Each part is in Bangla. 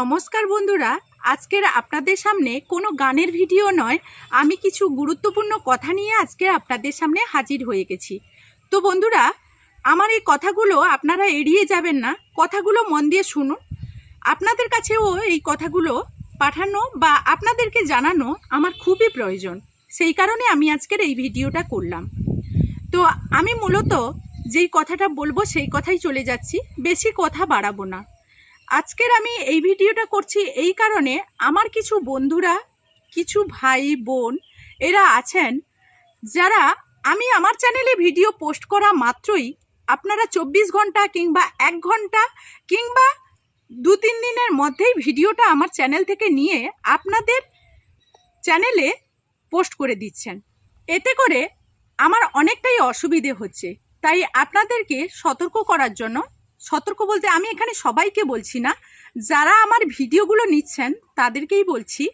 নমস্কার বন্ধুরা, আজকের আপনাদের সামনে কোনো গানের ভিডিও নয়, আমি কিছু গুরুত্বপূর্ণ কথা নিয়ে আজকে আপনাদের সামনে হাজির হয়ে গেছি। তো বন্ধুরা, আমার এই কথাগুলো আপনারা এড়িয়ে যাবেন না, কথাগুলো মন দিয়ে শুনুন। আপনাদের কাছেও এই কথাগুলো পাঠানো বা আপনাদেরকে জানানো আমার খুবই প্রয়োজন, সেই কারণে আমি আজকের এই ভিডিওটা করলাম। তো আমি মূলত যেই কথাটা বলব সেই কথাই চলে যাচ্ছি, বেশি কথা বাড়াবো না। আজকের আমি এই ভিডিওটা করছি এই কারণে আমার কিছু বন্ধুরা, কিছু ভাই, বোন এরা আছেন যারা আমি আমার চ্যানেলে ভিডিও পোস্ট করা মাত্রই আপনারা চব্বিশ ঘণ্টা কিংবা এক ঘণ্টা কিংবা দু তিন দিনের মধ্যেই ভিডিওটা আমার চ্যানেল থেকে নিয়ে আপনাদের চ্যানেলে পোস্ট করে দিচ্ছেন। এতে করে আমার অনেকটাই অসুবিধে হচ্ছে। তাই আপনাদেরকে সতর্ক করার জন্য সতর্ক বলতে আমি এখানে সবাইকে বলছি না। যারা আমার ভিডিওগুলো নিচ্ছেন, তাদেরকেই বলছি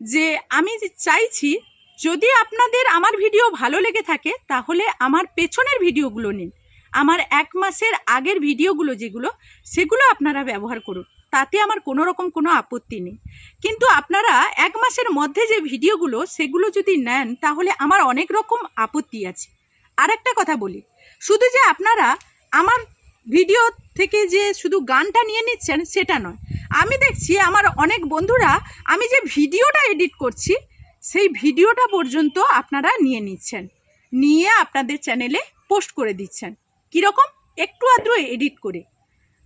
যে আমি চাইছি, যদি আপনাদের আমার ভিডিও ভালো লেগে থাকে, তাহলে আমার পেছনের ভিডিওগুলো নিন। আমার এক মাসের আগের ভিডিওগুলো যেগুলো, সেগুলো আপনারা ব্যবহার করুন। তাতে আমার কোনো রকম কোনো আপত্তি নেই। কিন্তু আপনারা এক মাসের মধ্যে যে ভিডিওগুলো, সেগুলো যদি নেন, তাহলে আমার অনেক রকম আপত্তি আছে। আর একটা কথা বলি। শুধু যে আপনারা আমার ভিডিও থেকে যে শুধু গানটা নিয়ে নিচ্ছেন, সেটা নয়। আমি দেখছি আমার অনেক বন্ধুরা, আমি যে ভিডিওটা এডিট করছি, সেই ভিডিওটা পর্যন্ত আপনারা নিয়ে নিচ্ছেন। নিয়ে আপনাদের চ্যানেলে পোস্ট করে দিচ্ছেন। কীরকম? একটু আদ্র এডিট করে।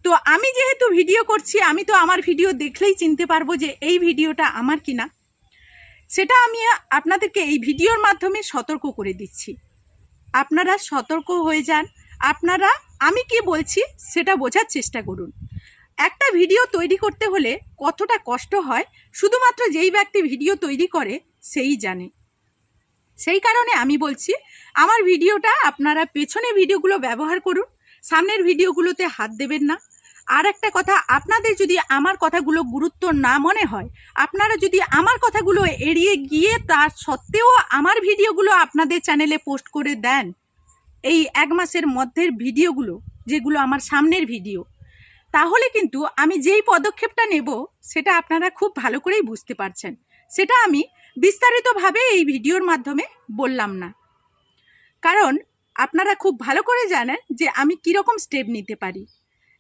তো আমি যেহেতু ভিডিও করছি, আমি তো আমার ভিডিও দেখলেই চিনতে পারব যে এই ভিডিওটা আমার কিনা। সেটা আমি আপনাদেরকে এই ভিডিওর মাধ্যমে সতর্ক করে দিচ্ছি। আপনারা সতর্ক হয়ে যান। আপনারা আমি কি বলছি সেটা বোঝার চেষ্টা করুন। একটা ভিডিও তৈরি করতে হলে কতটা কষ্ট হয়, শুধুমাত্র যেই ব্যক্তি ভিডিও তৈরি করে সেই জানে। সেই কারণে আমি বলছি, আমার ভিডিওটা আপনারা পেছনে ভিডিওগুলো ব্যবহার করুন, সামনের ভিডিওগুলোতে হাত দেবেন না। আর একটা কথা, আপনাদের যদি আমার কথাগুলো গুরুত্ব না মনে হয়, আপনারা যদি আমার কথাগুলো এড়িয়ে গিয়ে তার সত্ত্বেও আমার ভিডিওগুলো আপনাদের চ্যানেলে পোস্ট করে দেন এই এক মাসের মধ্যের ভিডিওগুলো, যেগুলো আমার সামনের ভিডিও, তাহলে কিন্তু আমি যেই পদক্ষেপটা নেব, সেটা আপনারা খুব ভালো করেই বুঝতে পারছেন। সেটা আমি বিস্তারিতভাবে এই ভিডিওর মাধ্যমে বললাম না। কারণ আপনারা খুব ভালো করে জানেন যে আমি কীরকম স্টেপ নিতে পারি।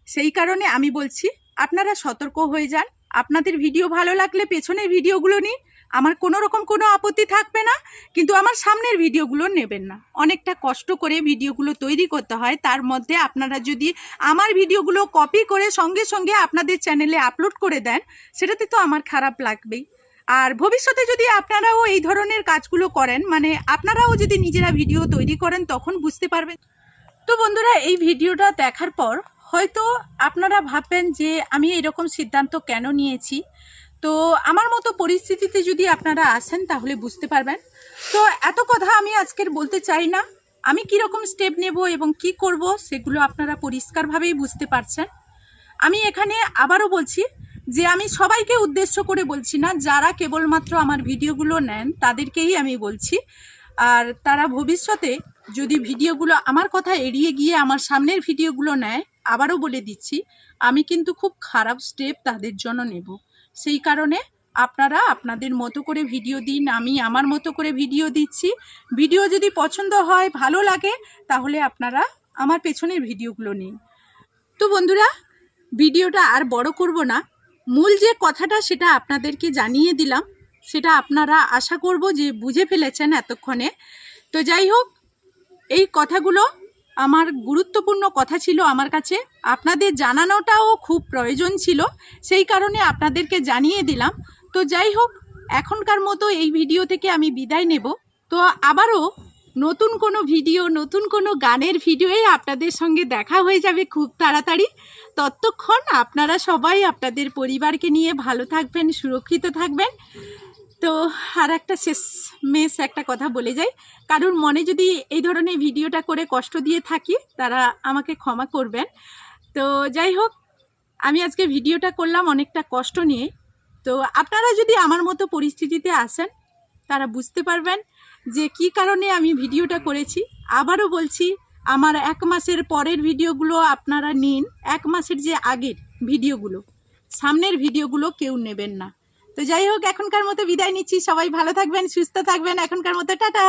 সেই কারণে আমি বলছি, আপনারা সতর্ক হয়ে যান। আপনাদের ভিডিও ভালো লাগলে পেছনের ভিডিওগুলো নিন আমার কোনো রকম কোনো আপত্তি থাকবে না, কিন্তু আমার সামনের ভিডিওগুলো নেবেন না। অনেকটা কষ্ট করে ভিডিওগুলো তৈরি করতে হয়, তার মধ্যে আপনারা যদি আমার ভিডিওগুলো কপি করে সঙ্গে সঙ্গে আপনাদের চ্যানেলে আপলোড করে দেন, সেটাতে তো আমার খারাপ লাগবেই। আর ভবিষ্যতে যদি আপনারাও এই ধরনের কাজগুলো করেন মানে আপনারাও যদি নিজেরা ভিডিও তৈরি করেন, তখন বুঝতে পারবেন। তো বন্ধুরা, এই ভিডিওটা দেখার পর হয়তো আপনারা ভাববেন যে আমি এরকম সিদ্ধান্ত কেন নিয়েছি? তো আমার মতো পরিস্থিতিতে যদি আপনারা আসেন তাহলে বুঝতে পারবেন। তো এত কথা আমি আজকের বলতে চাই না। আমি কীরকম স্টেপ নেব এবং কি করব, সেগুলো আপনারা পরিষ্কারভাবেই বুঝতে পারছেন। আমি এখানে আবারও বলছি যে আমি সবাইকে উদ্দেশ্য করে বলছি না, যারা কেবলমাত্র আমার ভিডিওগুলো নেন, তাদেরকেই আমি বলছি। আর তারা ভবিষ্যতে যদি ভিডিওগুলো আমার কথা এড়িয়ে গিয়ে আমার সামনের ভিডিওগুলো নেয়, আবারও বলে দিচ্ছি, আমি কিন্তু খুব খারাপ স্টেপ তাদের জন্য নেব। সেই কারণে আপনারা আপনাদের মতো করে ভিডিও দিন, আমি আমার মতো করে ভিডিও দিচ্ছি। ভিডিও যদি পছন্দ হয়, ভালো লাগে, তাহলে আপনারা আমার পেছনের ভিডিওগুলো নিন। তো বন্ধুরা, ভিডিওটা আর বড় করব না। মূল যে কথাটা সেটা আপনাদেরকে জানিয়ে দিলাম, সেটা আপনারা আশা করব যে বুঝে ফেলেছেন এতক্ষণে। তো যাই হোক, এই কথাগুলো আমার গুরুত্বপূর্ণ কথা ছিল আমার কাছে। আপনাদের জানানোটাও খুব প্রয়োজন ছিল। সেই কারণে আপনাদেরকে জানিয়ে দিলাম। তো যাই হোক, এখনকার মতো এই ভিডিও থেকে আমি বিদায় নেব। তো আবারও নতুন কোনো ভিডিও, নতুন কোনো গানের ভিডিওয়ে আপনাদের সঙ্গে দেখা হয়ে যাবে খুব তাড়াতাড়ি। ততক্ষণ আপনারা সবাই আপনাদের পরিবারকে নিয়ে ভালো থাকবেন, সুরক্ষিত থাকবেন। তো আর একটা শেষ মেস একটা কথা বলে যাই। কারোর মনে যদি এই ধরনের ভিডিওটা করে কষ্ট দিয়ে থাকি, তারা আমাকে ক্ষমা করবেন। তো যাই হোক, আমি আজকে ভিডিওটা করলাম অনেকটা কষ্ট নিয়ে। তো আপনারা যদি আমার মতো পরিস্থিতিতে আসেন, তারা বুঝতে পারবেন যে কি কারণে আমি ভিডিওটা করেছি। আবারও বলছি, আমার এক মাসের পরের ভিডিওগুলো আপনারা নিন। এক মাসের যে আগের ভিডিওগুলো, সামনের ভিডিওগুলো কেউ নেবেন না। তো যাই হোক, এখনকার মতো বিদায় নিচ্ছি। সবাই ভালো থাকবেন, সুস্থ থাকবেন। এখনকার মতো টাটা।